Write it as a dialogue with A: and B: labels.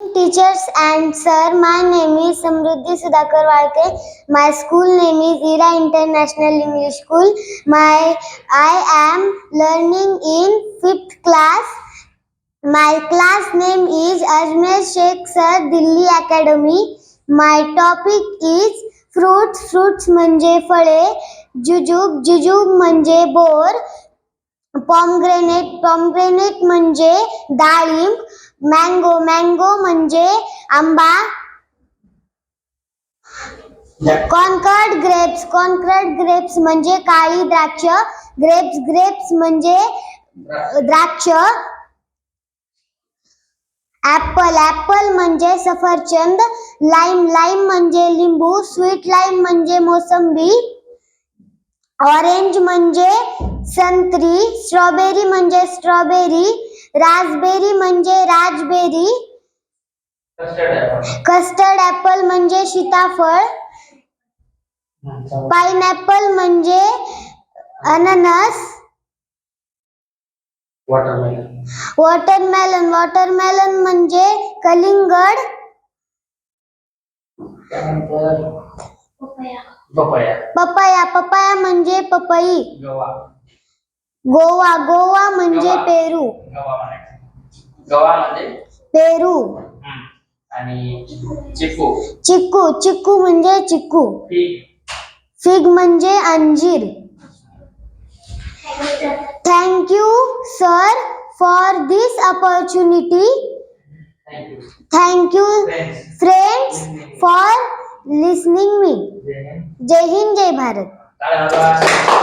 A: Teachers and sir, my name is Samruddhi Sudhakar Walke. My school name is Ira International English School. My I am learning in fifth class. My class name is Ajmer Sheikh Sir Delhi Academy. My topic is fruits. Fruits म्हणजे फळे. जुजूब जुजूब म्हणजे bore. Pomegranate pomegranate म्हणजे डाळिंब mango mango म्हणजे आंबा. Conquered grapes conquered grapes म्हणजे काळी द्राक्ष. ग्रेप्स ग्रेप्स म्हणजे द्राक्ष. ऍपल ऍपल म्हणजे सफरचंद. लाईम लाईम म्हणजे लिंबू. स्वीट लाईम म्हणजे मोसंबी. ऑरेंज म्हणजे संत्री. स्ट्रॉबेरी म्हणजे स्ट्रॉबेरी रासबेरी म्हणजे राजबेरी. कस्टर्ड ऍपल म्हणजे सीताफळ. पाइनएप्पल म्हणजे अननस.
B: वॉटरमेलन
A: वॉटरमेलन वॉटरमेलन म्हणजे कलिंगड.
B: पपया.
A: पपाया. पपाया. म्हणजे पपई. गवा गोवा म्हणजे
B: गवा.
A: पेरू.
B: गवा म्हणायचं. गवा म्हणजे?
A: पेरू.
B: हम्म. आणि चिकू
A: चिक्कू चिक्कू म्हणजे चिक्कू.
B: फिग.
A: फिग म्हणजे अंजीर. Thank you sir for this opportunity.
B: Thank you
A: thank you
B: friends
A: friends for listening me
B: जय हिंद
A: जय हिंद जय भारत
B: टाळ्या वाजवा.